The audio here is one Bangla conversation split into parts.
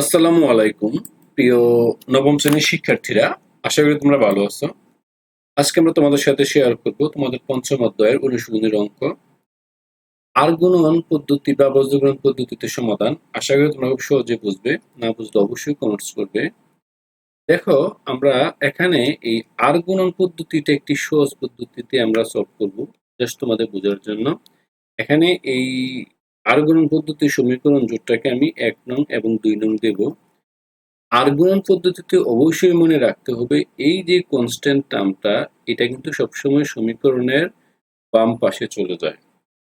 আসসালামু আলাইকুম, প্রিয় নবম শ্রেণির শিক্ষার্থীরা। আশা করি তোমরা ভালো আছো। আজকে আমরা তোমাদের সাথে শেয়ার করব তোমাদের পঞ্চম অধ্যায়ের অনুশীলনের অঙ্ক। আর গুণন পদ্ধতি বা বজ্রগ্রহণ পদ্ধতিতে সমাধান। আশা করি তোমরা খুব সহজে বুঝবে, না বুঝলে অবশ্যই কমেন্টস করবে। দেখো, আমরা এখানে এই আর গুণন পদ্ধতিটা একটি সহজ পদ্ধতিতে আমরা সলভ করব জাস্ট তোমাদের বোঝার জন্য। এখানে এই আর গুণন পদ্ধতির সমীকরণ জোটটাকে আমি এক নং এবং দুই নং দেব। আর পদ্ধতিতে অবশ্যই মনে রাখতে হবে, এই যে কনস্ট্যান্ট টার্মটা এটা কিন্তু সবসময় সমীকরণের বাম পাশে চলে যায়।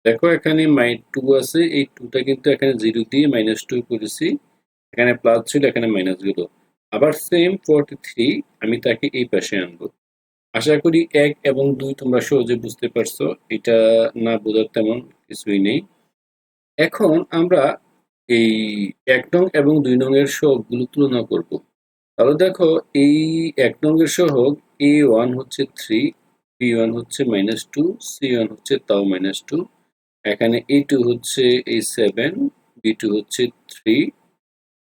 দেখো এখানে মাই টু আছে, এই টুটা কিন্তু এখানে জিরো দিয়ে মাইনাস টু করেছি, এখানে প্লাস ছিল, এখানে মাইনাস গেল। আবার সেম ফোরটি থ্রি আমি তাকে এই পাশে আনব। আশা করি এক এবং দুই তোমরা সহজে বুঝতে পারছ, এটা না বোঝার তেমন কিছুই নেই। এখন আমরা এই এক নং এবং দুই নং এর সহগগুলো তুলনা করব। তাহলে দেখো, এই এক নং এর সহগ এ ওয়ান হচ্ছে থ্রি বি ওয়ান হচ্ছে মাইনাস টু সি ওয়ান হচ্ছে তাও মাইনাস টু এখানে এ টু হচ্ছে এই সেভেন বি টু হচ্ছে থ্রি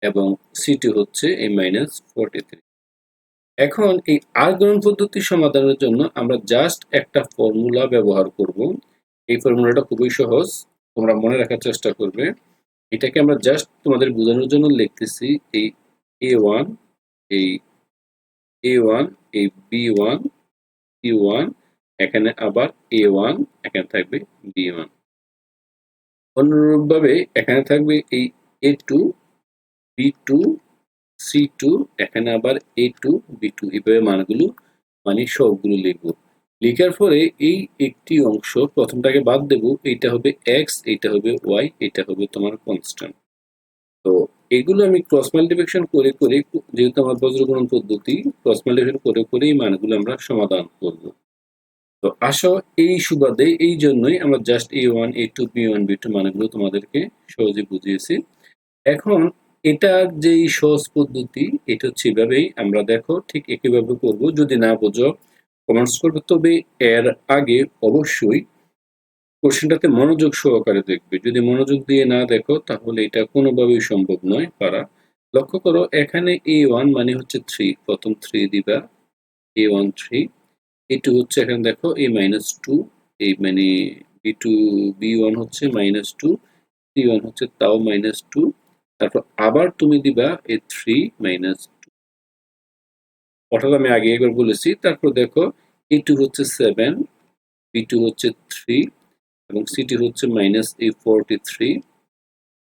এবং সি টু হচ্ছে এই মাইনাস ফোরটি থ্রি এখন এই আর পদ্ধতি সমাধানের জন্য আমরা জাস্ট একটা ফর্মুলা ব্যবহার করব। এই ফর্মুলাটা খুবই সহজ। তোমরা মনে রাখার চেষ্টা করবে। এটাকে আমরা জাস্ট তোমাদের বোঝানোর জন্য লিখতেছি এই এ ওয়ান এই এ ওয়ান এই বি ওয়ান সি ওয়ান এখানে আবার এ ওয়ান এখানে থাকবে বি ওয়ান অনুরূপভাবে এখানে থাকবে এই A two B two C two এখানে আবার এ টু বি টু এইভাবে মানগুলো মানে সবগুলো লিখব। লেখার পরে এই একটি অংশ প্রথমটাকে বাদ দেব, এইটা হবে এক্স এইটা হবে ওয়াই এটা হবে তোমার কনস্ট্যান্ট তো এগুলো আমি ক্রস মাল্টিপ্লিকেশন করে করে, যেহেতু আমার বজ্রগুণন পদ্ধতি ক্রস মাল্টিপ্লিকেশন করে করে এই মানগুলো আমরা সমাধান করব। তো আসো এই সুবাদে, এই জন্যই আমরা just A one A two B one B two মানগুলো তোমাদেরকে সহজে বুঝিয়েছি। এখন এটার যে সহজ পদ্ধতি, এটা হচ্ছে এভাবেই আমরা দেখো ঠিক একইভাবে করব। যদি না বোঝো কমেন্টস করবে, তবে এর আগে অবশ্যই কোশ্চেনটাতে মনোযোগ সহকারে দেখবে। যদি মনোযোগ দিয়ে না দেখো, তাহলে এটা কোনোভাবেই সম্ভব নয়। পারা লক্ষ্য করো, এখানে এ ওয়ান মানে হচ্ছে থ্রি প্রথম থ্রি দিবা। A one three A two হচ্ছে এখানে দেখো এ মাইনাস টু এই মানে বি টু বি ওয়ান হচ্ছে মাইনাস টু সি ওয়ান হচ্ছে তাও মাইনাস টু তারপর আবার তুমি দিবা এ থ্রি মাইনাস অর্থাৎ আমি আগে একবার বলেছি। তারপর দেখো এ টু হচ্ছে সেভেন বি টু হচ্ছে থ্রি এবং সি টু হচ্ছে মাইনাস এ ফোরটি থ্রি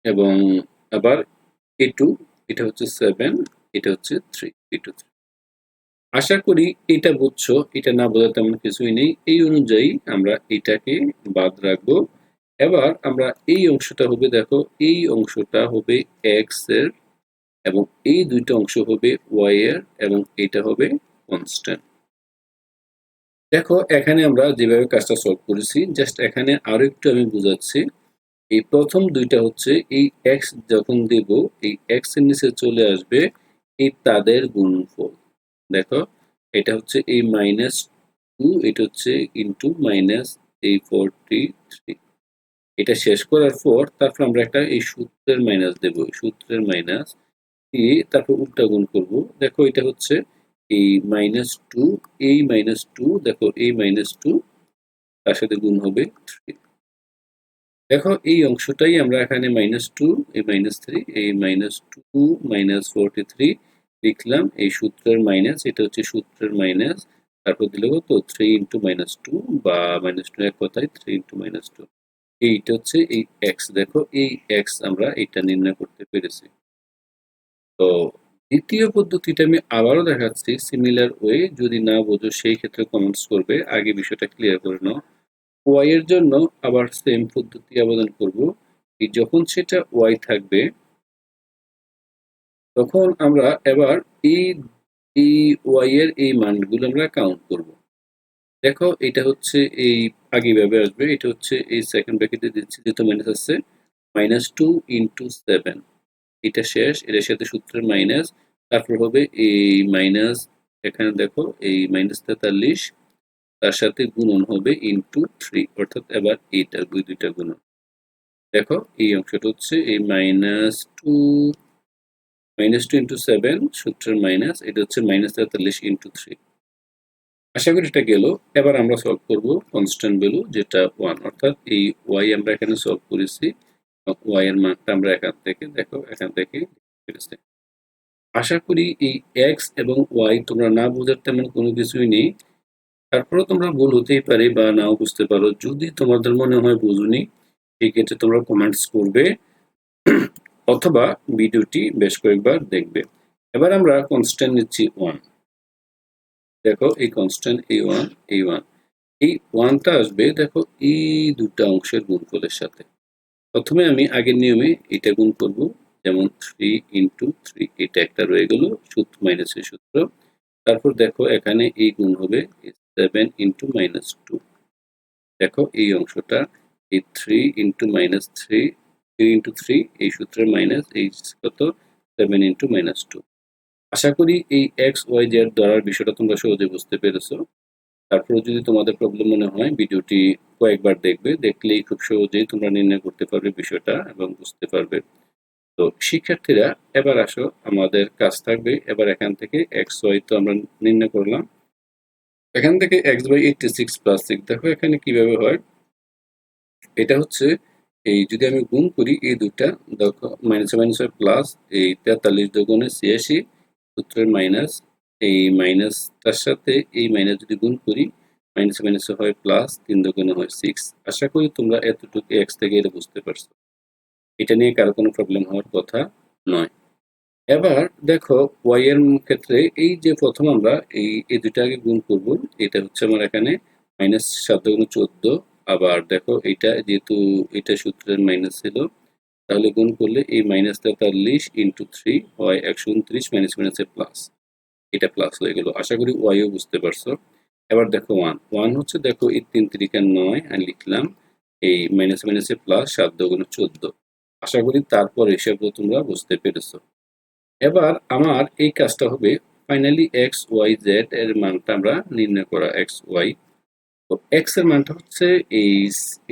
এবং আবার এ টু এটা হচ্ছে সেভেন এটা হচ্ছে থ্রি এ টু থ্রি আশা করি এটা বুঝছ, এটা না বোঝা তেমন কিছুই নেই। এই অনুযায়ী আমরা এটাকে বাদ রাখব। এবার আমরা এই অংশটা হবে, দেখো, এই অংশটা হবে এক্সের এবং এই দুইটা অংশ হবে ওয়াই এর এবং এটা হবে কনস্ট্যান্ট দেখো, এখানে আমরা যেভাবে কাজটা সলভ করেছি জাস্ট এখানে আরও একটু আমি বুঝাচ্ছি। এই প্রথম দুইটা হচ্ছে এই এক্স যখন দেব, এই এক্সের নিচে চলে আসবে এই তাদের গুণফল। দেখো, এটা হচ্ছে এই মাইনাস টু এটা হচ্ছে ইন্টু মাইনাস এই ফোরটি থ্রি এটা শেষ করার পর তারপর আমরা একটা এই সূত্রের মাইনাস দেব সূত্রের মাইনাস দিয়ে তারপর উল্টা গুণ করব। দেখো এটা হচ্ছে এই মাইনাস টু এই মাইনাস টু দেখো এই মাইনাস টু তার সাথে গুণ হবে থ্রি দেখো এই অংশটাই আমরা এখানে মাইনাস টু এই মাইনাস থ্রি এই minus two minus forty three লিখলাম। এই সূত্রের মাইনাস এটা হচ্ছে সূত্রের মাইনাস তারপর দিলে তো থ্রি ইন্টু মাইনাস টু বা মাইনাস টু এক কথায় থ্রি ইন্টু মাইনাস টু এইটা হচ্ছে এই এক্স দেখো এই এক্স আমরা এটা নির্ণয় করতে পেরেছি। তো দ্বিতীয় পদ্ধতিটা আমি আবারও দেখাচ্ছি সিমিলার ওয়ে যদি না বোঝো সেই ক্ষেত্রে কমেন্টস করবে। আগে বিষয়টা ক্লিয়ার করে নাও। ওয়াই এর জন্য আবার সেম পদ্ধতি আবেদন করব যখন সেটা ওয়াই থাকবে, তখন আমরা এবার এই এই ওয়াই এর এই মানগুলো আমরা কাউন্ট করব। দেখো এটা হচ্ছে এই আগে ভাবে আসবে, এটা হচ্ছে এই সেকেন্ড ব্র্যাকেটে দিচ্ছি, যেহেতু মাইনাস আছে মাইনাস টু ইন্টু সেভেন এটা শেষ, এটার সাথে সূত্রের মাইনাস তারপর হবে এই মাইনাস এখানে দেখো এই মাইনাস তেতাল্লিশ, তার সাথে গুণন হবে ইন্টু থ্রি অর্থাৎ এবার এইটা, দুই দুইটা গুণন। দেখো এই অংশটা হচ্ছে এই minus two minus two into seven সূত্রের মাইনাস এটা হচ্ছে মাইনাস তেতাল্লিশ ইন্টু থ্রি আশা করি এটা গেল। এবার আমরা সলভ করব কনস্ট্যান্ট ভ্যালু যেটা ওয়ান অর্থাৎ এই ওয়াই আমরা এখানে সলভ করেছি। ওয়াই এর মানটা আমরা এখান থেকে দেখো, এখান থেকে পেরেছি আশা করি এই এক্স এবং ওয়াই তোমরা না বোঝার তেমন কোনো কিছুই নেই। তারপরে তোমরা ভুল হতেই পারে বা নাও বুঝতে পারো। যদি তোমাদের মনে হয় বুঝুনি সেক্ষেত্রে তোমরা কমেন্টস করবে, অথবা ভিডিওটি বেশ কয়েকবার দেখবে। এবার আমরা কনস্ট্যান্ট নিচ্ছি ওয়ান দেখো, এই কনস্ট্যান্ট এই ওয়ান এই ওয়ান এই ওয়ানটা আসবে, দেখো, এই দুটা অংশের গুণফলের সাথে। প্রথমে আমি আগের নিয়মে এটা গুণ করব। যেমন থ্রি ইন্টু থ্রি এটা একটা রয়ে গেল সূত্র মাইনাসের সূত্র। তারপর দেখো এখানে এই গুণ হবে সেভেন ইন্টু মাইনাস টু দেখো এই অংশটা, এই three into minus three three into three এই সূত্রের মাইনাস এই কত? সেভেন ইন্টু মাইনাস টু আশা করি এই এক্স ওয়াই জেড ধরার বিষয়টা তোমরা সহজে বুঝতে পেরেছ। তারপরে যদি তোমাদের প্রবলেম মনে হয়, ভিডিওটি কয়েকবার দেখবে। দেখলেই খুব সহজেই তোমরা নির্ণয় করতে পারবে বিষয়টা এবং বুঝতে পারবে। তো শিক্ষার্থীরা, এবার আসো, আমাদের কাজ থাকবে। এবার এখান থেকে এক্স ওয়াই তো আমরা নির্ণয় করলাম। এখান থেকে X by eighty six plus six দেখো এখানে কীভাবে হয়। এটা হচ্ছে, এই যদি আমি গুণ করি এই দুটা দেখো মাইনাস মাইনাস প্লাস এই তেতাল্লিশ দুগুণে ছিয়াশি, সূত্রের মাইনাস এই মাইনাস তার সাথে এই মাইনাস যদি গুণ করি মাইনাস মাইনাস হয় প্লাস তিন দুগুণে হয় সিক্স আশা করি তোমরা এতটুকু এক্স থেকে এটা বুঝতে পারছ। এটা নিয়ে কারও কোনো প্রবলেম হওয়ার কথা নয়। এবার দেখো ওয়াই এর ক্ষেত্রে এই যে প্রথম আমরা এই এই দুটাকে গুণ করব, এটা হচ্ছে আমার এখানে মাইনাস সাত দুগুণ চোদ্দ। আবার দেখো এটা যেহেতু এটা সূত্রের মাইনাস ছিল, তাহলে গুণ করলে এই মাইনাস তেতাল্লিশ ইন্টু থ্রি হয় একশো উনত্রিশ মাইনাস মাইনাসে প্লাস এটা প্লাস হয়ে গেল। আশা করি ওয়াইও বুঝতে পারছ। এবার দেখো ওয়ান ওয়ান হচ্ছে দেখো এই তিন তিরিকা নয়, আমি লিখলাম এই মাইনাস মাইনাসে প্লাস সাত দুগুণ চোদ্দ। আশা করি তারপর হিসাবও তোমরা বুঝতে পেরেছ। এবার আমার এই কাজটা হবে ফাইনালি এক্স ওয়াই জেড এর মানটা আমরা নির্ণয় করা এক্স ওয়াই তো এক্সের মানটা হচ্ছে এই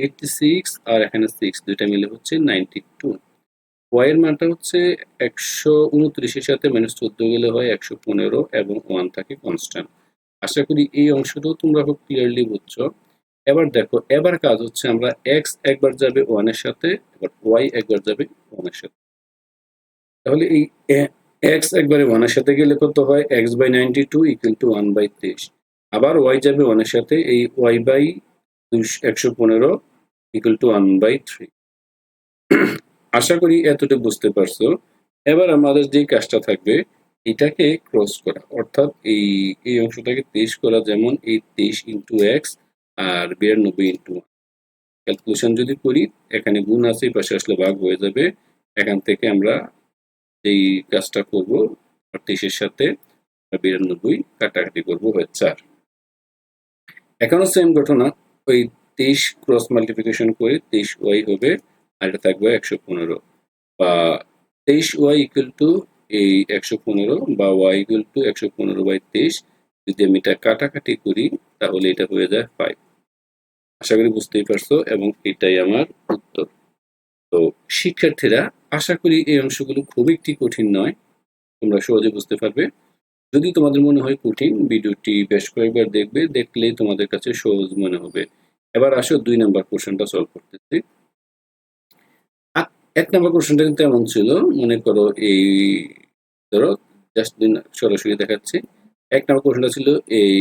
এইটটি সিক্স আর এখানে সিক্স দুইটা মিলে হচ্ছে নাইনটি টু ওয়াই এর মানটা হচ্ছে একশো উনত্রিশের সাথে মাইনাস চোদ্দ গেলে হয় একশো পনেরো এবং ওয়ান থাকে কনস্ট্যান্ট আশা করি এই অংশটাও তোমরা খুব ক্লিয়ারলি বুঝছ। এবার দেখো, এবার কাজ হচ্ছে আমরা এক্স একবার যাবে ওয়ানের সাথে, এবার ওয়াই একবার যাবে ওয়ানের সাথে। তাহলে এই এক্স একবারে ওয়ানের সাথে গেলে কত হয়? X by ninety two equal to one by তেইশ আবার ওয়াই যাবে ওয়ানের সাথে, এই ওয়াই বাই একশো পনেরো equal to one by three আশা করি এতটুকু বুঝতে পারছ। এবার আমাদের যে কাজটা থাকবে, এটাকে ক্রস করা। অর্থাৎ এই এই অংশটাকে তেইশ করা, যেমন এই তেইশ ইন্টু এক্স আর বিরানব্বই ইন্টু ক্যালকুলেশন যদি করি, এখানে গুণ আছে পাশে আসলে ভাগ হয়ে যাবে। এখান থেকে আমরা এই কাজটা করব তেইশের সাথে বিরানব্বই কাটাকাটি করব হয় চার। এখনও সেম ঘটনা, ওই তেইশ ক্রস মাল্টিপ্লিকেশন করে তেইশ ওয়াই হবে। এটা থাকবে একশো পনেরো বা তেইশ ওয়াই ইকুয়াল টু এই একশো পনেরো বা ওয়াই ইকুয়াল টু একশো পনেরো বাই তেইশ যদি আমি এটা কাটাকাটি করি, তাহলে এটা হয়ে যায় ফাইভ আশা করি বুঝতেই পারছ এবং এটাই আমার উত্তর। তো শিক্ষার্থীরা, আশা করি এই অংশগুলো খুব একটি কঠিন নয়, তোমরা সহজে বুঝতে পারবে। যদি তোমাদের মনে হয় কঠিন, ভিডিওটি বেশ কয়েকবার দেখবে, দেখলেই তোমাদের কাছে সহজ মনে হবে। এবার আসো দুই নাম্বার কোশ্চেনটা সলভ করতেছি। এক নাম্বার কোশ্চেনটা কিন্তু এমন ছিল, মনে করো এই, ধরো জাস্ট দিন সরাসরি দেখাচ্ছি। এক নাম্বার কোশ্চেনটা ছিল এই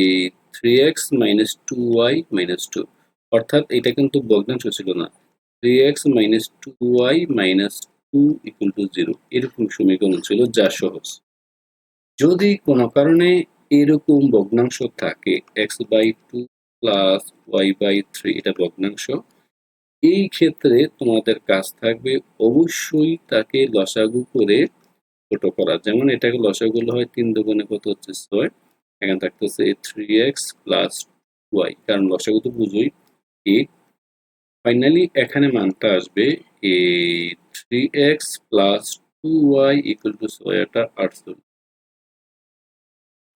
three X minus two Y minus two অর্থাৎ এটা কিন্তু ভগ্নাংশ ছিল না। Three X minus two Y minus two equal to zero এরকম সমীকরণ ছিল যা সহজ। যদি কোনো কারণে এরকম ভগ্নাংশ থাকে X by two plus Y by three এটা ভগ্নাংশ এই ক্ষেত্রে তোমাদের কাজ থাকবে অবশ্যই তাকে লসাগু করে ছোট করা। যেমন এটাকে লসাগুলো হয় তিন দুগুণে কত হচ্ছে ছয়? এখানে থাকতেছে থ্রি এক্স প্লাস ওয়াই কারণ লসাগু তো বুঝোই। এইট ফাইনালি এখানে মানটা আসবে এই three X plus two Y equal to ছয়টা আটচল্লিশ।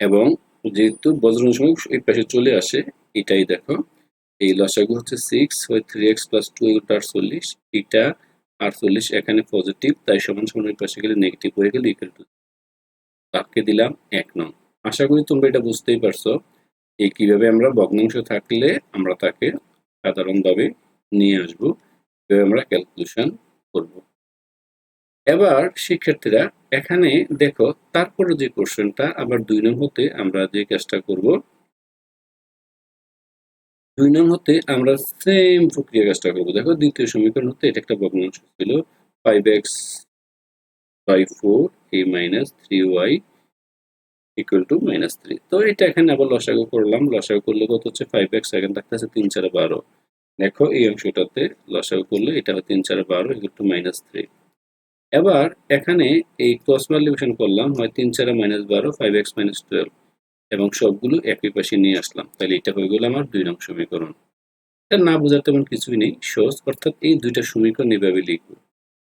এবং যেহেতু বজ্রণ সময় এই পাশে চলে আসে, এটাই দেখো। এই লসাগু হচ্ছে সিক্স হয় থ্রি এক্স প্লাস টু আটচল্লিশ, এটা আটচল্লিশ এখানে পজিটিভ তাই সমান সমান ওই পাশে গেলে নেগেটিভ হয়ে গেলে ইকুয়াল টু তাকে দিলাম এক নং। আশা করি তোমরা এটা বুঝতেই পারছ এই কীভাবে আমরা ভগ্নাংশ থাকলে আমরা তাকে সাধারণভাবে নিয়ে আসব, কীভাবে আমরা ক্যালকুলেশন করব। এবার শিক্ষার্থীরা, এখানে দেখো, তারপরে যে কোশ্চেনটা আবার দুই নং হতে আমরা যে কাজটা করব দুই নং হতে আমরা সেম প্রক্রিয়া কাজটা করব। দেখো দ্বিতীয় সমীকরণ হতে এটা একটা ভগ্নাংশ ছিল five X by four uh minus three Y equal to minus three তো এটা এখানে আবার লসাগু করলাম। লসাগু করলে কত হচ্ছে? ফাইভ এক্স এখানে থাকতেছে তিন চার বারো। দেখো এই অংশটাতে লসাগু করলে এটা হয় তিন চার বারো ইকুয়াল টু মাইনাস থ্রি এবার এখানে এই ক্রস মাল্টিপ্লিকেশন করলাম, হয় তিন চারে মাইনাস বারো ফাইভ এক্স মাইনাস টুয়েলভ এবং সবগুলো একই পাশে নিয়ে আসলাম। তাহলে এটা হয়ে গেল আমার দুই নং সমীকরণ। এটা না বোঝার তেমন কিছুই নেই, সহজ। অর্থাৎ এই দুইটা সমীকরণ এভাবে লিখব।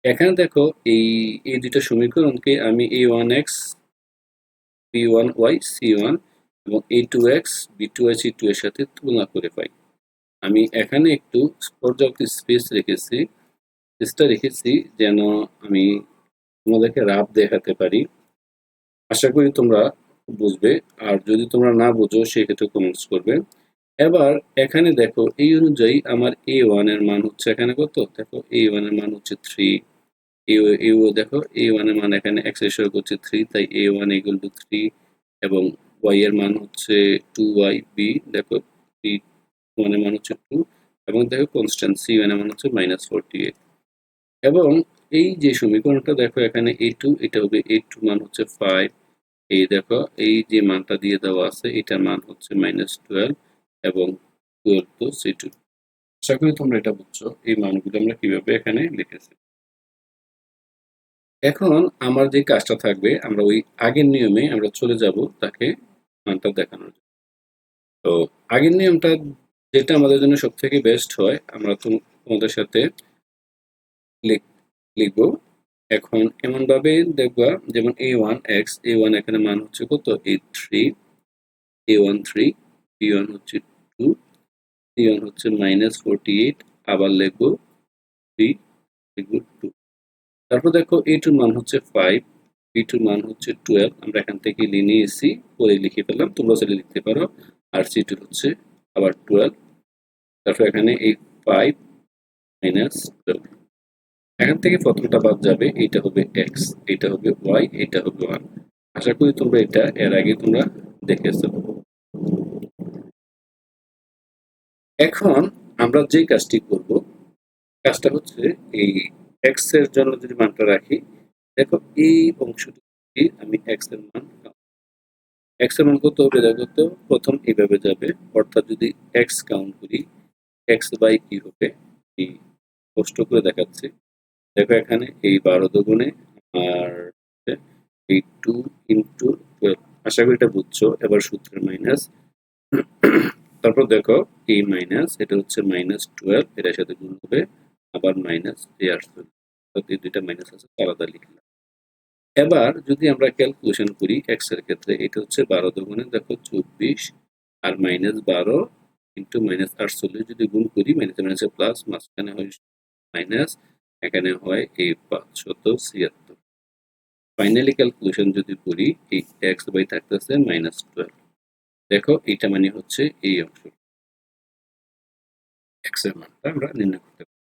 এখানে দেখো এই এই দুইটা সমীকরণকে আমি A one X B one Y C one এবং A two X B two Y C two এর সাথে তুলনা করে পাই। আমি এখানে একটু পর্যাপ্ত স্পেস রেখেছি স্পেসটা রেখেছি যেন আমি তোমাদেরকে রাব দেখাতে পারি। আশা করি তোমরা বুঝবে। আর যদি তোমরা না বুঝো, সেক্ষেত্রে কমেন্টস করবে। এবার এখানে দেখো, এই অনুযায়ী আমার এ ওয়ানের মান হচ্ছে এখানে কত? দেখো এ ওয়ানের মান হচ্ছে থ্রি এ ও দেখো এ ওয়ানের মান এখানে এক্সের সহগ হচ্ছে থ্রি তাই A one equal to three এবং ওয়াই এর মান হচ্ছে টু ওয়াই বি দেখো থ্রি ওয়ানের মান হচ্ছে টু এবং দেখো কনস্ট্যান্ট সি ওয়ানের মান হচ্ছে মাইনাস ফোরটি এইট এবং এই যে সমীকরণটা দেখো, এখানে এ টু এটা হবে এ টু মান হচ্ছে ফাইভ এই দেখো, এই যে মানটা দিয়ে দেওয়া আছে এটার মান হচ্ছে মাইনাস টুয়েলভ এবং টুয়েলভ টু সি টু আশা করি তোমরা এটা বুঝছ, এই মানগুলো আমরা কীভাবে এখানে লিখেছি। এখন আমার যে কাজটা থাকবে, আমরা ওই আগের নিয়মে আমরা চলে যাব তাকে মানটা দেখানোর জন্য। তো আগের নিয়মটা যেটা আমাদের জন্য সব থেকে বেস্ট হয়, আমরা তোমাদের সাথে লিখব। এখন এমনভাবে দেখবা যেমন A one X A one এখানে মান হচ্ছে কত? A three A one three B one হচ্ছে টু সি ওয়ান হচ্ছে মাইনাস ফোরটি এইট আবার লিখব থ্রি লিখব টু তারপর দেখো এ টুর মান হচ্ছে ফাইভ বি টুর মান হচ্ছে টুয়েলভ আমরা এখান থেকে নিয়ে এসি পরে লিখে ফেললাম, তোমরা সেটা লিখতে পারো। আর সি টু হচ্ছে আবার টুয়েলভ তারপর এখানে এই ফাইভ মাইনাস টুয়েলভ এখান থেকে প্রথমটা বাদ যাবে এটা হবে এক্স এটা হবে ওয়াই এটা হবে ওয়ান আশা করি তোমরা এটা এর আগে তোমরা দেখেছ। এখন আমরা যে কাজটি করব, কাজটা হচ্ছে এই এক্সের জন্য যদি মানটা রাখি, দেখো এই অংশটি আমি এক্সের মান এক্সের মান কত হবে দেখো তো, প্রথম এইভাবে যাবে, অর্থাৎ যদি এক্স কাউন্ট করি এক্স বাই কি হবে? এই কষ্ট করে দেখাচ্ছি। দেখো এখানে এই বারো দুগুণে আর এই টু ইন্টু আশা করি এটা বুঝছ। এবার সূত্রের মাইনাস তারপর দেখো এই মাইনাস এটা হচ্ছে মাইনাস টুয়েলভ এটার সাথে গুণ হবে। আবার মাইনাস এই আটচল্লিশ এই দুইটা মাইনাস আছে আলাদা লিখলাম। এবার যদি আমরা ক্যালকুলেশন করি এক্সের ক্ষেত্রে, এটা হচ্ছে বারো দুগুণে, দেখো চব্বিশ, আর মাইনাস বারো ইন্টু মাইনাস আটচল্লিশ যদি গুণ করি মাইনাস মাইনাসে প্লাস মাঝখানে হয় মাইনাস এখানে হয় এই পাঁচশত ছিয়াত্তর। ফাইনালি ক্যালকুলেশন যদি করি, এই এক্স বাই থাকতেছে মাইনাস টুয়েলভ দেখো এটা মানে হচ্ছে এই অংশ। এক্সের মানটা আমরা নির্ণয় করতে পারি।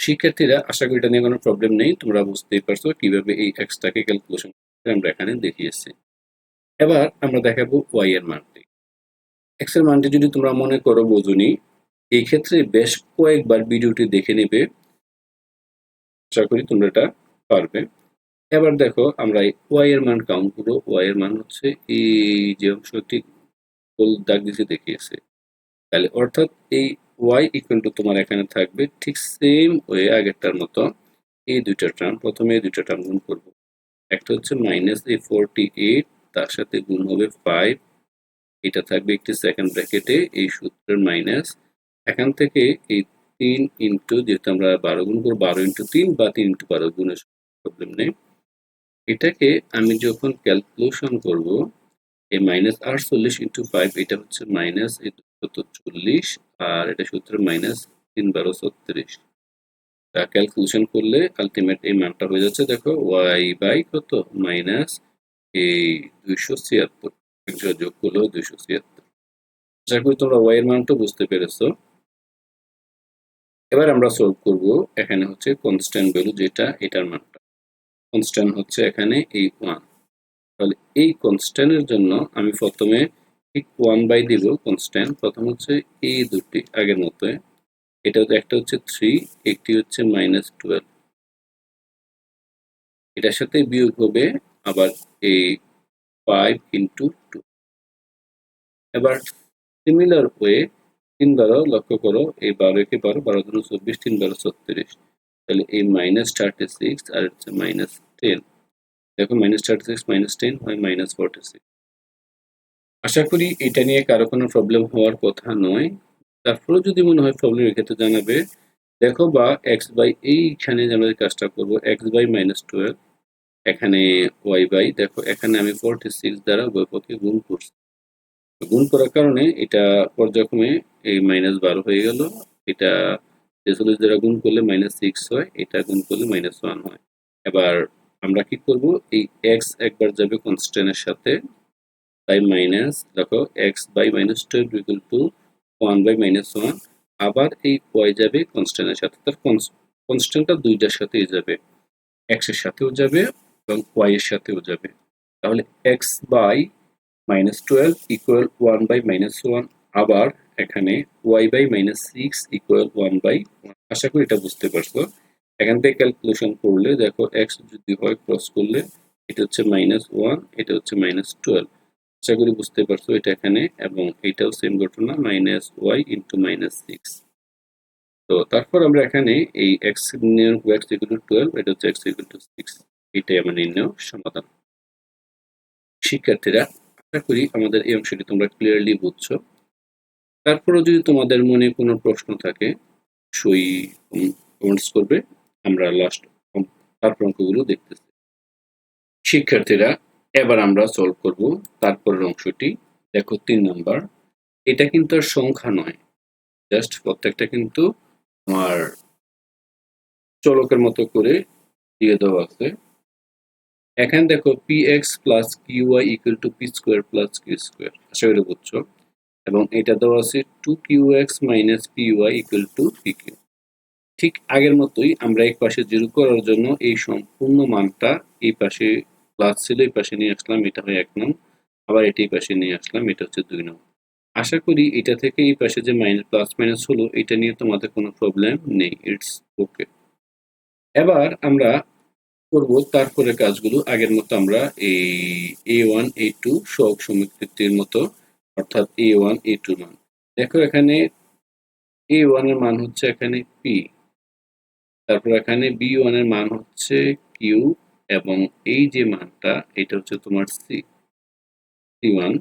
শিক্ষার্থীরা, আশা করি এটা নিয়ে কোনো প্রবলেম নেই। তোমরা বুঝতেই পারছ কীভাবে এই এক্সটাকে ক্যালকুলেশন আমরা এখানে দেখিয়েছি এবার আমরা দেখাবো ওয়াই এর মানটি। এক্সের মানটি যদি তোমরা মনে করো বোঝুনি, এই ক্ষেত্রে বেশ কয়েকবার ভিডিওটি দেখে নেবে। আশা করি তোমরা এটা পারবে। এবার দেখো, আমরা ওয়াই এর মান কাউন্ট করব। ওয়াই এর মান হচ্ছে এই যে অংশটি গোল দাগ দিতে দেখিয়েছে। তাহলে অর্থাৎ এই ওয়াই ইকুয়াল টু তোমার এখানে থাকবে ঠিক সেম ওয়ে আগেরটার মতো। এই দুইটা টার্ম প্রথমে এই দুইটা টার্ম গুণ করব। একটা হচ্ছে মাইনাস এই ফোরটি এইট তার সাথে গুণ হবে ফাইভ এটা থাকবে একটি সেকেন্ড ব্র্যাকেটে এই সূত্রের মাইনাস এখান থেকে এই তিন ইন্টু যেহেতু আমরা বারো গুণ করব, বারো ইন্টু তিন বা তিন ইন্টু বারো গুণের প্রবলেম নেই। এটাকে আমি যখন ক্যালকুলেশন করব এই মাইনাস আটচল্লিশ ইন্টু ফাইভ এটা হচ্ছে মাইনাস চল্লিশ, আর এটা সূত্র মাইনাস তিন বারো ছত্রিশ। ক্যালকুলেশন করলে আলটিমেট এই মানটা হয়ে যাচ্ছে, দেখো ওয়াই বাই কত? মাইনাস এই দুইশো ছিয়াত্তর। যোগ করল দুইশো ছিয়াত্তর। আশা করি তোমরা ওয়াই এর মানটা বুঝতে পেরেছ। এবার আমরা সলভ করব এখানে হচ্ছে কনস্ট্যান্ট ভ্যালু যেটা এটার মানটা। কনস্ট্যান্ট হচ্ছে এখানে এই ওয়ান তাহলে এই কনস্ট্যান্টের জন্য আমি প্রথমে ঠিক ওয়ান বাই দিব কনস্ট্যান্ট প্রথম হচ্ছে এই দুটি আগের মতো এটা একটা হচ্ছে থ্রি একটি হচ্ছে মাইনাস টুয়েলভ এটার সাথে বিয়োগ হবে আবার এই ফাইভ ইন্টু টু এবার সিমিলার ওয়ে তিন বারো লক্ষ্য করো, এই বারো একে বারো বারো ধরুন চব্বিশ, তিন বারো ছত্রিশ। তাহলে এই মাইনাস থার্টি সিক্স আর হচ্ছে মাইনাস টেন দেখো minus thirty six minus ten হয় মাইনাস ফোরটি সিক্স আশা করি এটা নিয়ে কারও কোনো প্রবলেম হওয়ার কথা নয়। তারপরেও যদি মনে হয় প্রবলেম এক্ষেত্রে জানাবে, দেখো বা এক্স বাই এইখানে আমরা কাজটা করব এক্স বাই মাইনাস টুয়েলভ এখানে ওয়াই বাই দেখো এখানে আমি ফোরটি সিক্স দ্বারা উভয় পক্ষে গুণ করছি। গুণ করার কারণে এটা পর্যায়ক্রমে এই মাইনাস বারো হয়ে গেল। এটা ছেচল্লিশ দ্বারা গুণ করলে মাইনাস সিক্স হয়, এটা গুণ করলে মাইনাস ওয়ান হয়। এবার আমরা কি করব? এই এক্স একবার যাবে কনস্ট্যান্টের সাথে, তাই মাইনাস দেখো X by minus twelve equal to one by minus one আবার এই ওয়াই যাবে কনস্ট্যান্টের সাথে। তার কনস্ট্যান্টটা দুইটার সাথেই যাবে। এক্সের সাথেও যাবে এবং ওয়াই এর সাথেও যাবে। তাহলে X by minus twelve equal one by minus one আবার এখানে Y by minus six equal one by আশা করি এটা বুঝতে পারছ। এখান থেকে ক্যালকুলেশন করলে দেখো এক্স যদি হয় ক্রস করলে এটা হচ্ছে মাইনাস ওয়ান এটা হচ্ছে মাইনাস টুয়েলভ আশা করি বুঝতে পারছ এটা এখানে এবং এটাও সেম ঘটনা minus y into minus six তো তারপর আমরা এখানে এই এক্স নির্ণয় এক্স ইকুয়াল টু টুয়েলভ এটা হচ্ছে এক্স ইকুয়াল টু সিক্স এটাই আমার নির্ণয় সমাধান। শিক্ষার্থীরা আশা করি আমাদের এই অংশটি তোমরা ক্লিয়ারলি বুঝছ। তারপরও যদি তোমাদের মনে কোনো প্রশ্ন থাকে, সই কমেন্টস করবে। আমরা লাস্ট তারপর অঙ্কগুলো দেখতেছি। শিক্ষার্থীরা, এবার আমরা সলভ করব তারপরের অংশটি। দেখো তিন নাম্বার, এটা কিন্তু আর সংখ্যা নয়। জাস্ট প্রত্যেকটা কিন্তু আমার চলকের মতো করে দিয়ে দেওয়া আছে। এখানে দেখো p x plus q y equal to p square plus q square আশা করি বুঝছ? এবং এটা দেওয়া আছে two q x minus p y equal to p q ঠিক আগের মতোই আমরা এক পাশে জিরো করার জন্য এই সম্পূর্ণ মানটা এই পাশে প্লাস ছিল, এই পাশে নিয়ে আসলাম, এটা হয় এক নং। আবার এটি এই পাশে নিয়ে আসলাম, এটা হচ্ছে দুই নং। আশা করি এটা থেকে এই পাশে যে মাইনাস প্লাস মাইনাস হলো, এটা নিয়ে তোমাদের কোনো প্রবলেম নেই ইটস ওকে এবার আমরা করব, তারপরে কাজগুলো আগের মতো আমরা এই এ ওয়ান এ টু সহগ সমীকৃতির মতো, অর্থাৎ এ ওয়ান এ টু মান। দেখো এখানে এ ওয়ানের মান হচ্ছে এখানে পি তারপর এখানে বি ওয়ানের মান হচ্ছে কিউ এবং এই যে মানটা, এটা হচ্ছে তোমার সি সি ওয়ান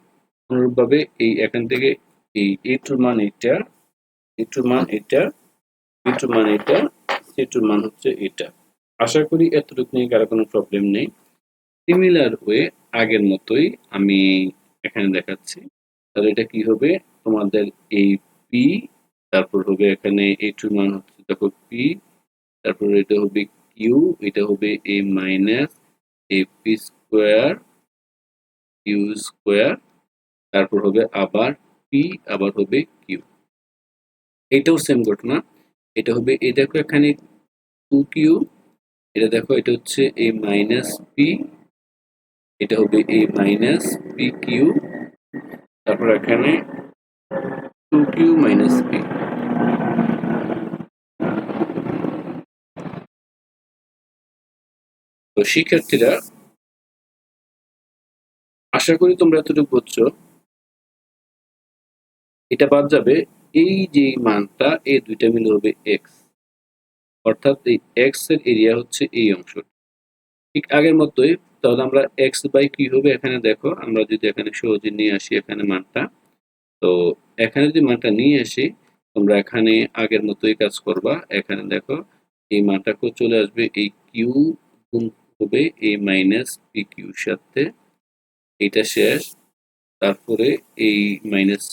অনুরূপভাবে এই এখান থেকে এই এ টুর মান এটা এ টুর মান এটা বি টুর মান এটা সি টুর মান হচ্ছে এটা। আশা করি এতটুকু নিয়ে কারও কোনো প্রবলেম নেই। সিমিলার ওয়ে আগের মতোই আমি এখানে দেখাচ্ছি। তাহলে এটা কি হবে? তোমাদের এই পি তারপর হবে এখানে এই টু মান হচ্ছে দেখো পি তারপর এটা হবে কিউ এটা হবে a minus a p square q square তারপর হবে আবার পি আবার হবে কিউ এটাও সেম ঘটনা। এটা হবে, এই দেখো এখানে টু কিউ এটা দেখো, এটা হচ্ছে এ মাইনাস পি এটা হবে এ মাইনাস পি কিউ তারপর এখানে টু কিউ মাইনাস পি তো শিক্ষার্থীরা, আশা করি তোমরা এতটুকু বুঝছ। এটা বাদ যাবে, এই যে মানটা, এই দুইটা মিলে হবে এক্স অর্থাৎ এই এক্সের এরিয়া হচ্ছে এই অংশ ঠিক আগের মতোই, তাহলে আমরা এক্স বাই কি হবে এখানে দেখো, আমরা যদি এখানে সহজে নিয়ে আসি এখানে মানটা, তো এখানে যদি মানটা নিয়ে আসি, তোমরা এখানে আগের মতোই কাজ করবা। এখানে দেখো, এই মানটাকেও চলে আসবে, এই কিউ গুণ হবে এই মাইনাস পি কিউর সাথে। এটা শেষ, তারপরে এই মাইনাস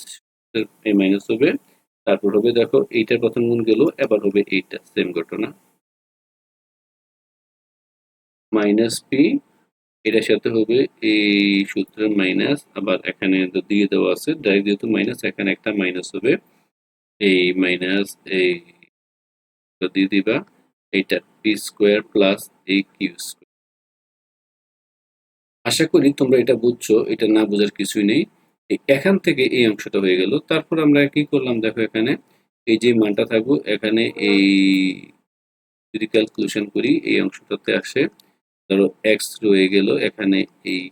এই মাইনাস হবে তারপর হবে, দেখো এইটার প্রথম গুণ গেল, এবার হবে এইটা সেম ঘটনা। মাইনাস পি এটার সাথে হবে এই সূত্রের মাইনাস আবার এখানে দিয়ে দেওয়া আছে ডাইরেক্ট যেহেতু মাইনাস এখানে একটা মাইনাস হবে। এই মাইনাস এই দিয়ে দিবা, এইটা পি স্কোয়ার প্লাস এই কিউ স্কোয়ার আশা করি তোমরা এটা বুঝছ, এটা না বোঝার কিছুই নেই। এখান থেকে এই অংশটা হয়ে গেল। তারপর আমরা কি করলাম? দেখো এখানে এই যে মানটা থাকব, এখানে এই যদি ক্যালকুলেশন করি, এই অংশটাতে আসে, ধরো এক্স রয়ে গেল, এখানে এই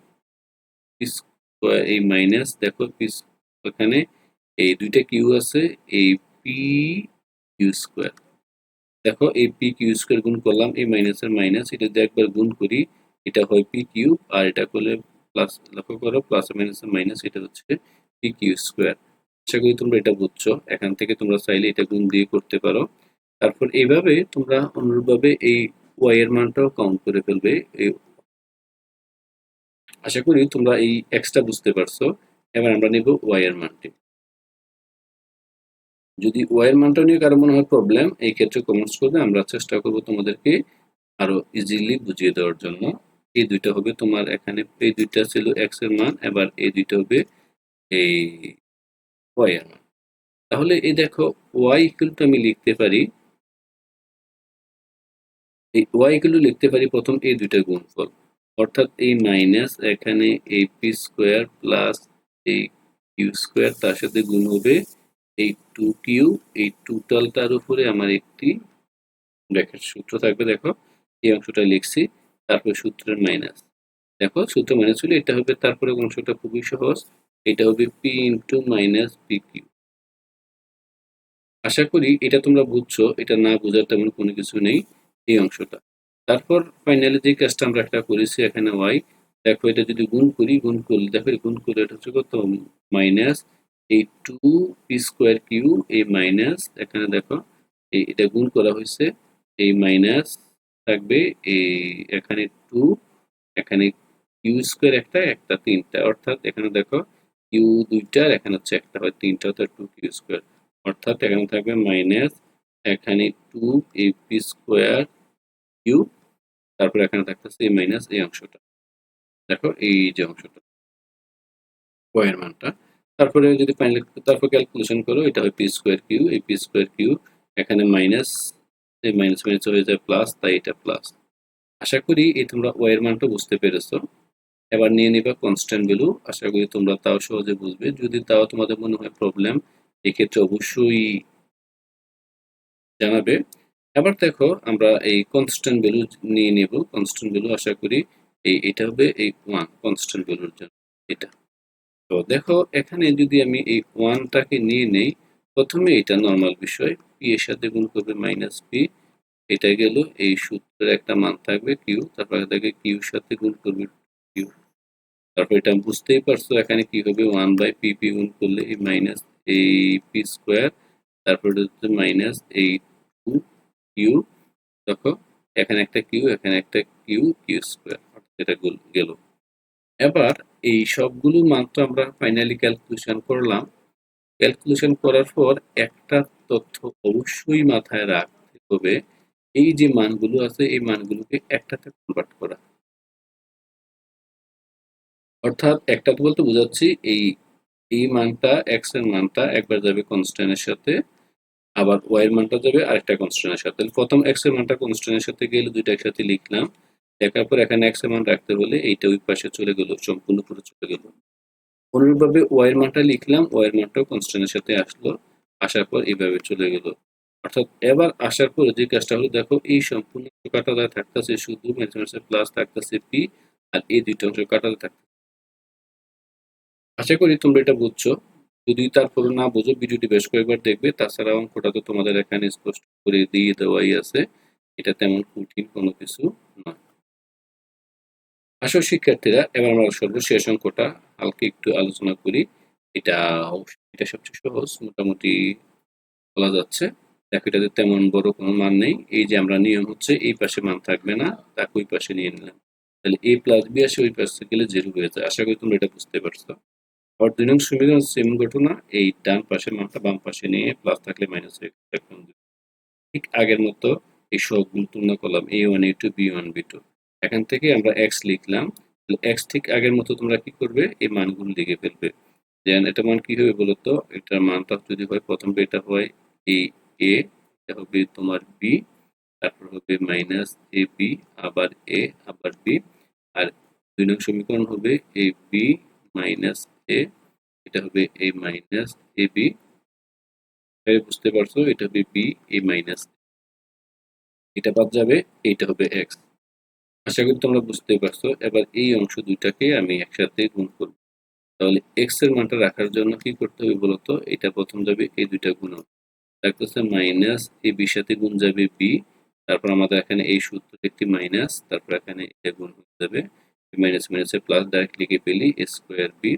এই মাইনাস দেখো এখানে এই দুইটা কিউ আছে, এই পি কিউ স্কোয়ার দেখো এই পি কিউ স্কোয়ার গুণ করলাম, এই মাইনাসের মাইনাস এটা যদি একবার গুণ করি, এটা হয় পি কিউ আর এটা করলে প্লাস লক্ষ্য করো প্লাস মাইনাসের মাইনাস এটা হচ্ছে পি কিউ স্কোয়ার আশা করি তোমরা এটা বুঝছ। এখান থেকে তোমরা চাইলে এটা গুণ দিয়ে করতে পারো। তারপর এইভাবে তোমরা অনুরূপভাবে এই ওয়াই এর মানটাও কাউন্ট করে ফেলবে। আশা করি তোমরা এই এক্সটা বুঝতে পারছ। এবার আমরা নেব ওয়াই এর মানটি। যদি ওয়াই এর মানটা নিয়ে কারও মনে হয় প্রবলেম এই ক্ষেত্রে কমেন্টস করবে। আমরা চেষ্টা করব তোমাদেরকে আরও ইজিলি বুঝিয়ে দেওয়ার জন্য। এই দুইটা হবে তোমার এখানে, এই দুইটা ছিল এক্সের মান, এবার এই দুইটা হবে এই ওয়াই এর মান। তাহলে এই দেখো ওয়াই ইকুয়ালটা আমি লিখতে পারি, এই ওয়াই ইকুয়াল লিখতে পারি প্রথম এই দুইটা গুণফল। অর্থাৎ এই মাইনাস এখানে এই পি স্কোয়ার প্লাস এই কিউ স্কোয়ার তার সাথে গুণ হবে এই টু কিউ এই টোটালটার উপরে আমার একটি ব্র্যাকেট সূত্র থাকবে, দেখো, এই অংশটা লিখছি। তারপর সূত্রের মাইনাস দেখো, সূত্র মাইনাস হলে এটা হবে, তারপরে অংশটা খুবই সহজ। এটা হবে p into minus p q আশা করি এটা তোমরা বুঝছ, এটা না বোঝার তেমন কোনো কিছু নেই এই অংশটা। তারপর ফাইনালি যে কাজটা আমরা একটা করেছি এখানে ওয়াই দেখো এটা যদি গুণ করি, গুণ করলে, দেখো গুণ করলে এটা হচ্ছে কত? মাইনাস এই টু পি স্কোয়ার কিউ এই মাইনাস এখানে দেখো এটা গুণ করা হয়েছে এই মাইনাস থাকবে এই এখানে টু এখানে কিউ স্কোয়ার একটা একটা তিনটা, অর্থাৎ এখানে দেখো কিউ দুইটা এখানে হচ্ছে একটা, হয় তিনটা, অর্থাৎ টু কিউ স্কোয়ার অর্থাৎ এখানে থাকবে মাইনাস এখানে two a p square q তারপর এখানে থাকতেছে এই মাইনাস এই অংশটা। দেখো এই যে অংশটা ওয়ের মানটা। তারপরে যদি ফাইনাল তারপর ক্যালকুলেশন করো, এটা হয় পি স্কোয়ার কিউ এই পি স্কোয়ার কিউ এখানে মাইনাস এই মাইনাস মাইনাস হয়ে যায় প্লাস তাই এটা প্লাস আশা করি এই তোমরা ওয়ের মানটা বুঝতে পেরেছ। এবার নিয়ে নিবা কনস্ট্যান্ট ভ্যালু আশা করি তোমরা তাও সহজে বুঝবে। যদি তাও তোমাদের মনে হয় প্রবলেম এক্ষেত্রে অবশ্যই জানাবে। এবার দেখো, আমরা এই কনস্ট্যান্ট ভ্যালু নিয়ে নেব। কনস্ট্যান্ট ভ্যালু আশা করি এই, এটা হবে এই ওয়ান কনস্ট্যান্ট ভ্যালুর জন্য। এটা। তো দেখো, এখানে যদি আমি এই ওয়ানটাকে নিয়ে নেই প্রথমে এটা নর্মাল বিষয় পি এর সাথে গুণ করবে মাইনাস পি এটা গেল এই সূত্রের একটা মান থাকবে কিউ তারপর এটাকে কিউর সাথে গুণ করবে কিউ তারপর এটা বুঝতেই পারছ এখানে কি হবে ওয়ান বাই পি পি গুণ করলে এই মাইনাস এই পি স্কোয়ার তারপর হচ্ছে মাইনাস এই টু কিউ দেখো এখানে একটা কিউ এখানে একটা কিউ কিউ স্কোয়ার এটা গেল এবার এই সবগুলো মান তো আমরা ফাইনালি ক্যালকুলেশন করলাম ক্যালকুলেশন করার পর একটা তথ্য অবশ্যই মাথায় রাখতে হবে, এই যে মানগুলো আছে, এই মানগুলোকে একটাতে কনভার্ট করা। অর্থাৎ একটা তো বলতে বোঝাচ্ছি, এই এই মানটা এক্সের মানটা একবার যাবে কনস্ট্যান্টের সাথে, আবার ওয়াই এর মানটা যাবে আরেকটা কনস্ট্যান্টের সাথে। প্রথম এক্সের মানটা কনস্ট্যান্টের সাথে গেলে দুইটা একসাথে লিখলাম, লেখার পর এখানে এক্সের মান রাখতে হলে এইটা ওই পাশে চলে গেল, সম্পূর্ণ পুরো চলে গেল। অনুরূপভাবে ওয়াই এর মানটা লিখলাম ওয়াই এর মানটাও কনস্ট্যান্টের সাথে আসলো, আসার পর এইভাবে চলে গেল। অর্থাৎ এবার আসার পর যে কাজটা হলো, দেখো এই সম্পূর্ণ কাটাটা থাকতেছে শুধু ম্যাথমেটিক্সের প্লাস থাকতেছে পি আর এই দুইটা অংশ কাটাতে থাকতেছে। আশা করি তোমরা এটা বুঝছ। যদি তারপর না বুঝো, ভিডিওটি বেশ কয়েকবার দেখবে। তাছাড়া অঙ্কটা তো তোমাদের এখানে স্পষ্ট করে দিয়ে দেওয়াই আছে। এটা তেমন কঠিন কোনো কিছু নয়। আসল শিক্ষার্থীরা, এবার আমরা সর্বশেষ অঙ্কটা হালকা একটু আলোচনা করি। এটা এটা সবচেয়ে সহজ, মোটামুটি বলা যাচ্ছে। দেখো, এটাতে তেমন বড় কোনো মান নেই। এই যে আমরা নিয়ম হচ্ছে, এই পাশে মান থাকবে না তাকে ওই পাশে নিয়ে নিলাম। তাহলে এ প্লাস বি আসে, ওই পাশে গেলে জিরো হয়ে যায়। আশা করি তোমরা এটা বুঝতে পারছ। আর দুই নং সমীকরণ সেম ঘটনা। এই ডান পাশের মানটা বাম পাশে নিয়ে প্লাস থাকলে মাইনাস হয়ে ঠিক আগের মতো এই সবগুলো তুলনা করলাম a one a two b one b two এখান থেকে আমরা এক্স লিখলাম। এক্স ঠিক আগের মতো তোমরা কি করবে? এই মানগুলো লিখে ফেলবে। দেন এটা মান কি হবে বলো তো এটার মানটা যদি হয়, প্রথম এটা হয় এই এ এটা হবে তোমার বি তারপর হবে মাইনাস এ বি আবার এ আবার বি আর দুই নং সমীকরণ হবে এ বি মাইনাস এ এটা হবে এ মাইনাস এ বি বুঝতে পারছ? এটা হবে বি এ মাইনাস এটা বাদ যাবে এইটা হবে এক্স আশা করি তোমরা বুঝতে পারছ। এবার এই অংশ দুইটাকে আমি একসাথে গুণ করব। তাহলে এক্সের মানটা রাখার জন্য কি করতে হবে বলতো? এটা প্রথম যাবে, এই দুইটা গুণ থাকতেছে মাইনাস এ বির সাথে গুণ যাবে বি তারপর আমাদের এখানে এই সূত্র একটি মাইনাস তারপর এখানে এটা গুণ হয়ে যাবে। মাইনাস মাইনাসে প্লাস ডাইরেক্ট লিখে পেলি স্কোয়ার বি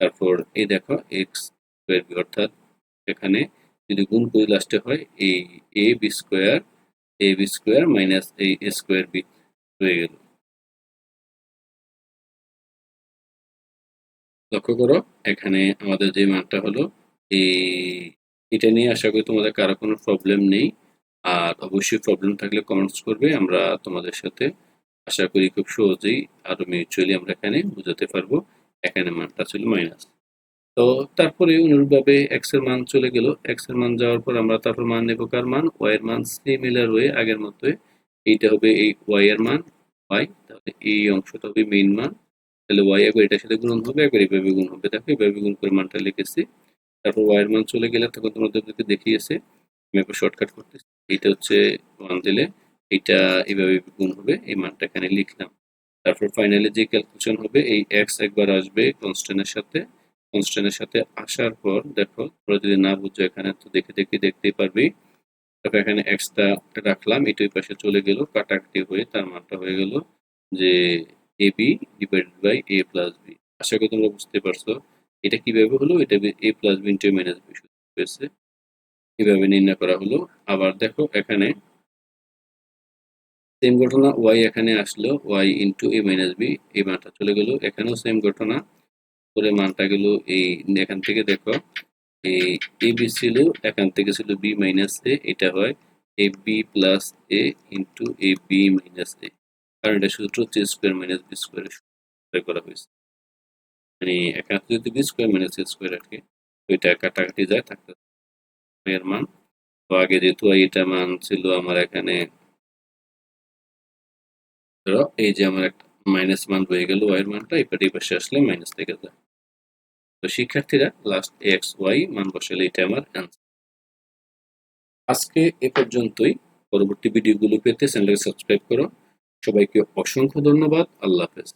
তারপর এই দেখো এক্স স্কোয়ার বি অর্থাৎ এখানে যদি গুণ করি লাস্টে হয়, এই a b square a b square minus এই স্কোয়ার বি হয়ে গেল। লক্ষ্য করো, এখানে আমাদের যে মানটা হলো এই এটা নিয়ে আশা করি তোমাদের কারও কোনো প্রবলেম নেই। আর অবশ্যই প্রবলেম থাকলে কমেন্টস করবে, আমরা তোমাদের সাথে আশা করি খুব সহজেই আরও মিউচুয়ালি আমরা এখানে বুঝাতে পারব। এখানে মানটা ছিল মাইনাস তো তারপরে অনুরূপভাবে এক্সের মান চলে গেল। এক্সের মান যাওয়ার পর আমরা তারপর মান নেব কার মান? ওয়াই এর মান সিমিলার হয়ে আগের মতোই এইটা হবে এই ওয়াই এর মান ওয়াই তাহলে এই অংশটা হবে মেইন মান, তাহলে ওয়াই একবার এটার সাথে গুণ হবে একবার এইভাবে গুণ হবে। দেখো, এইভাবে গুণ করে মানটা লিখেছি। তারপর ওয়াই এর মান চলে গেলে তখন তোমাদেরকে দেখিয়েছে, আমি একবার শর্টকাট করতেছি। এইটা হচ্ছে ওয়ান দিলে এইটা এইভাবে গুণ হবে, এই মানটা এখানে লিখলাম। তারপর ফাইনালি যে ক্যালকুলেশন হবে, এই এক্স একবার আসবে কনস্ট্যান্টের সাথে। কনস্ট্যান্টের সাথে আসার পর, দেখো, তোমরা যদি না বুঝছ এখানে, তো দেখে দেখে দেখতেই পারবি। তারপর এখানে এক্সটা রাখলাম, এটা পাশে চলে গেল কাটাকাটি হয়ে তার মানটা হয়ে গেল যে a b divided by a plus b আশা করি তোমরা বুঝতে পারছ, এটা কীভাবে হলো, এটা a plus b into minus b হয়েছে। এভাবে নির্ণয় করা হলো। আবার দেখো এখানে সেম ঘটনা ওয়াই এখানে আসলো y into a minus b এই মানটা চলে গেল। এখানেও সেম ঘটনা করে মানটা গেল এই, এখান থেকে দেখো এই এ বি ছিল, এখান থেকে ছিল বি মাইনাস এ এটা হয় a b plus a into a b minus a কারণ এটা সূত্র হচ্ছে স্কোয়ার মাইনাস বি স্কোয়ার করা হয়েছে। মানে এখানে যদি b square minus a square রাখে ওইটা কাটাকাটি যায়, থাকতে এর মান। তো আগে যেহেতু এটা মান ছিল আমার এখানে, ধরো এই যে আমার একটা মাইনাস মান হয়ে গেল ওয়াই এর মানটা এই পাশে পাশে আসলে মাইনাস থেকে যায়। তো শিক্ষার্থীরা লাস্ট এক্স ওয়াই মান বসালে এটা আমার অ্যান্সার আজকে এ পর্যন্তই। পরবর্তী ভিডিওগুলো পেতে চ্যানেলকে সাবস্ক্রাইব করো। সবাইকে অসংখ্য ধন্যবাদ। আল্লাহ হাফেজ।